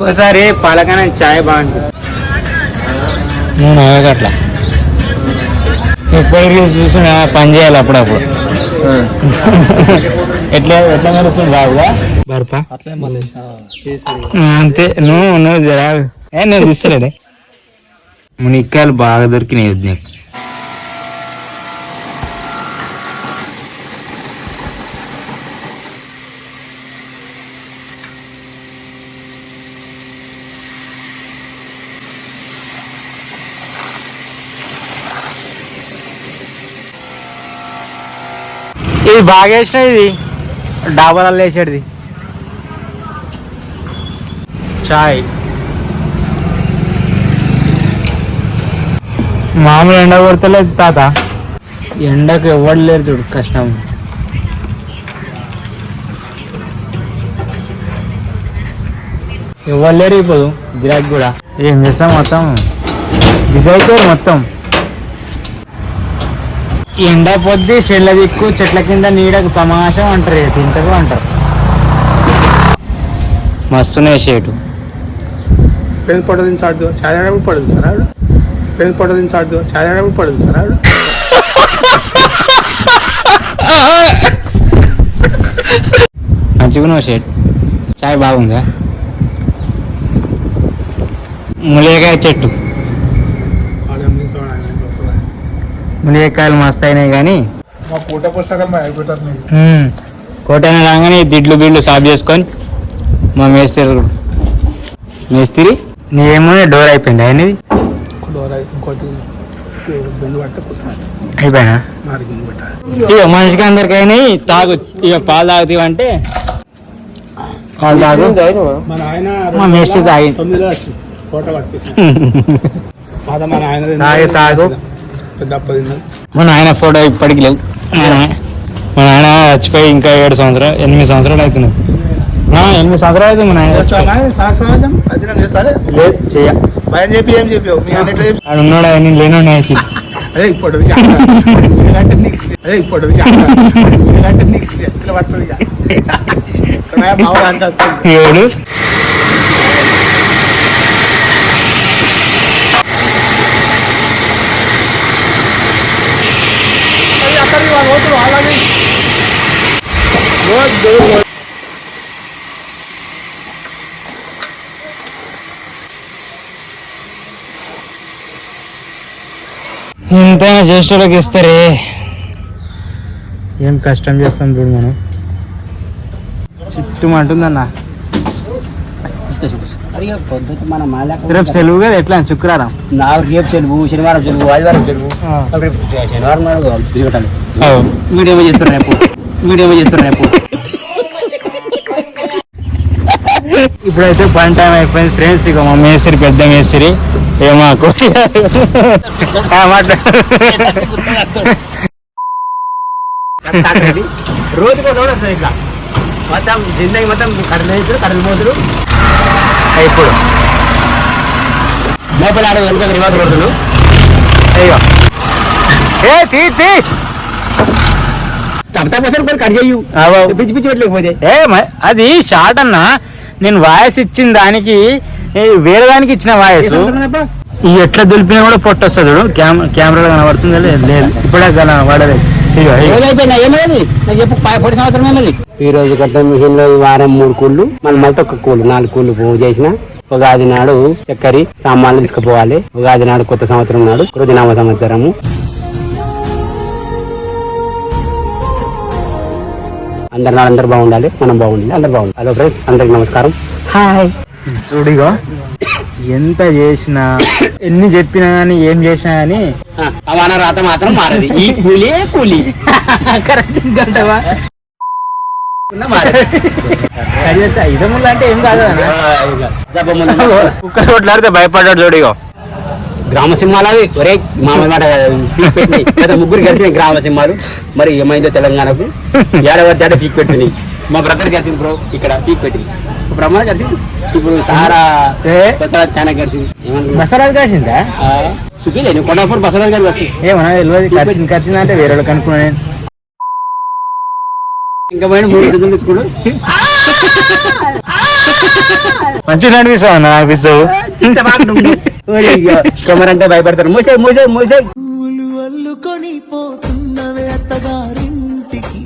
ఒకసారి పాలకన చాయ్ బాగుంటుంది. నువ్వు అట్లా. ఎప్పుడు రీల్స్ చూసిన పని చేయాలి అప్పుడప్పుడు. ఎట్లా ఎట్లా నడుస్తుంది బాబుగా? బర్పా అట్లే మళ్ళీ అంతే. నువ్వు నువ్వు జరా. ఏ నువ్వు తీస్తలేడే మునిక్కాయలు బాగా దొరికినాయి నీకు. ఇది బాగా వేసిన ఇది. డాబాలలో వేసాడుది చాయ్. మామూలు ఎండ కొడతలేదు తాత. ఎండకు ఎవడు లేరు చూడు కష్టం. ఎవరు లేరు ఇప్పుడు గిరాక్ కూడా. ఏం చేస్తాం మొత్తం. బిజీ అయిపోయారు మొత్తం. ఎండ పొద్దు చెట్ల దిక్కు చెట్ల కింద నీడకు తమాషం అంటారు తింటారు అంటారు. మస్తున్నాయి షేటు పెళ్ళి పొట్ట ఆడుతూ చాలాడప్పుడు పడదు సార్ ఆవిడ? పెళ్ళి పొట్ట ఆడుతూ చాలాడప్పుడు పడదు సార్ ఆవిడ? మంచిగా షేట్. చాయ్ బాగుందా? ములియకాయ చెట్టు ఆడమ్మ చూడ ఆయన లోపల. ములియకాయలు మస్తు అయినాయి కానీ కోటైన రాగానే దిడ్లు బిడ్లు సాఫ్ చేసుకొని మా మేస్త్రి. మేస్త్రి నీకేమో డోర్ అయిపోయింది అయినది అయిపోయినా? ఇక మనిషికి అందరికి అయినాయి తాగు ఇక పాలు తాగుతావు అంటే పాలు తాగు. మా మేస్త్రి తాగి. పట్టించి పాత మన ఆయన ఫోటో ఇప్పటికి లేవు. మా నాయన మా నాయన చచ్చిపోయి ఇంకా ఏడు సంవత్సరాలు ఎనిమిది సంవత్సరాలు అవుతున్నాయి ఎనిమిది సంవత్సరాలు అవుతుంది మా నాయన. చచ్చిపోయి. సహజం అది నేను చేస్తాడే? లేదు చెయ్య భయం చెప్పి ఏం చెప్పావు? మీ అన్నిట్లో చెప్పి ఆడు ఉన్నాడు? ఆయన లేనున్నాయి అదే ఇప్పుడు అదే ఇప్పుడు ఎందుకంటే నీకు ఎత్తులు పడుతుంది ఏడు? ఇంతైనా చేసేటోళ్ళకి ఇస్తారే? ఏం కష్టం చేస్తాం చూడు మనం. చిట్టు అంటుందన్న రేపు సెలవు కదా ఎట్లా? శుక్రవారం? నా రేపు సెలవు శనివారం సెలవు ఆదివారం సెలవు. రేపు శనివారం నాడు తిరగటాలి మీడియం రేపు? మీడియం రేపు? ఇప్పుడైతే పని టైం అయిపోయింది ఫ్రెండ్స్ ఇక మా మేస్త్రి పెద్ద మేస్త్రి ఏమో కొట్టి రోజుకో రోడ్ వస్తుంది ఇట్లా. మొత్తం జిందగీ మొత్తం కడలు వేసుడు కడలు మోసుడు ఇప్పుడు. లోపల ఆడ వెనుక రివర్స్ కొడుతుడు. అయ్యో. ఏ తీ తీ. కట్ చేయు. పిచ్చి పిచ్చి పెట్టలేకపోతే. ఏ మ- అది షార్ట్ అన్న. నేను వాయిస్ ఇచ్చిన దానికి వేరే దానికి ఇచ్చిన వాయిస్. ఎట్లా దులిపినా కూడా పొట్ట వస్తుంది చూడు. కెమెరా కెమెరాలో కనబడుతుంది లేదు. ఇప్పుడే కనబడలేదు ఈ రోజు కట్ట మిషన్లో ఈ వారం మూడు కూళ్ళు మన మళ్ళీ ఒక కూళ్ళు నాలుగు కూళ్ళు పువ్వు చేసిన. ఉగాది నాడు చక్కెర సామాన్లు తీసుకుపోవాలి. ఉగాది నాడు కొత్త సంవత్సరం నాడు కృతినామ సంవత్సరము. అందరు నాడు అందరు బాగుండాలి మనం బాగుండాలి అందరు బాగుండాలి. హలో ఫ్రెండ్స్ అందరికి నమస్కారం. హాయ్ చూడిగో ఎంత చేసినా ఎన్ని చెప్పినా గానీ ఏం చేసినా గానీ అవన రాత మాత్రం మారది. ఈ కూలి కూలి? కరెక్ట్ గంటవా అంటే ఏం కాదు కుక్కర్ కొట్లాడితే భయపడ్డాడు చూడిగో గ్రామ సింహాలు అవి ఒరే మామూలు మాట ముగ్గురు కలిసి గ్రామ సింహాలు. మరి ఏమైందో తెలంగాణకు? ఏడవ తేడా పీక్ పెట్టినాయి మా బ్రదర్ కలిసింది బ్రో ఇక్కడ పీక్ పెట్టింది బ్రహ్మ కలిసింది. ఇప్పుడు సారా? బసరాజ్ చాలా కలిసింది. బసరాజు కాసిందా చూపిలే నేను కొండపూర్ బసరాజ్ గారు కలిసి. ఏమన్నా తెలియదు కలిసింది కలిసింది అంటే వేరే వాళ్ళకి అనుకున్నాను నేను. ఇంకా పోయిన మూడు చదువులు తెచ్చుకోడు మంచిగా అనిపిస్తావు అన్న అనిపిస్తావు కెమెరా అంటే భయపడతారు. మూసే మూసే మూసే అల్లుకొని పోతున్నవే అత్తగారింటికి.